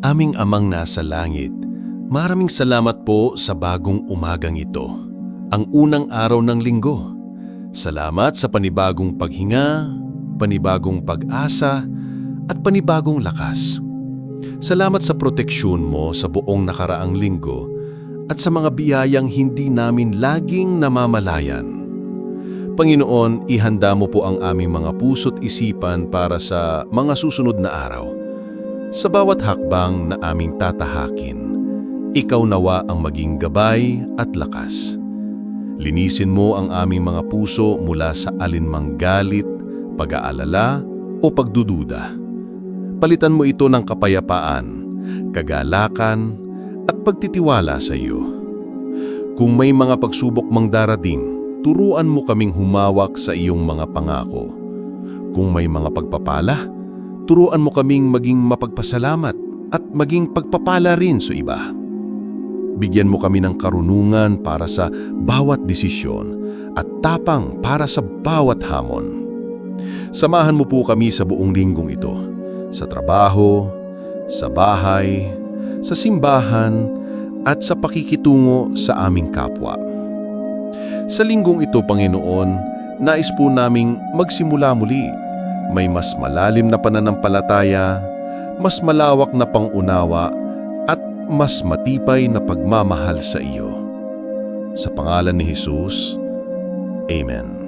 Aming amang nasa langit, maraming salamat po sa bagong umagang ito, ang unang araw ng linggo. Salamat sa panibagong paghinga, panibagong pag-asa, at panibagong lakas. Salamat sa proteksyon mo sa buong nakaraang linggo at sa mga biyayang hindi namin laging namamalayan. Panginoon, ihanda mo po ang aming mga puso't isipan para sa mga susunod na araw. Sa bawat hakbang na aming tatahakin, ikaw nawa ang maging gabay at lakas. Linisin mo ang aming mga puso mula sa alinmang galit, pag-aalala o pagdududa. Palitan mo ito ng kapayapaan, kagalakan at pagtitiwala sa iyo. Kung may mga pagsubok mang darating, turuan mo kaming humawak sa iyong mga pangako. Kung may mga pagpapala, turuan mo kaming maging mapagpasalamat at maging pagpapala rin sa iba. Bigyan mo kami ng karunungan para sa bawat desisyon at tapang para sa bawat hamon. Samahan mo po kami sa buong linggong ito, sa trabaho, sa bahay, sa simbahan, at sa pakikitungo sa aming kapwa. Sa linggong ito, Panginoon, nais po naming magsimula muli. May mas malalim na pananampalataya, mas malawak na pangunawa, at mas matibay na pagmamahal sa iyo. Sa pangalan ni Jesus, Amen.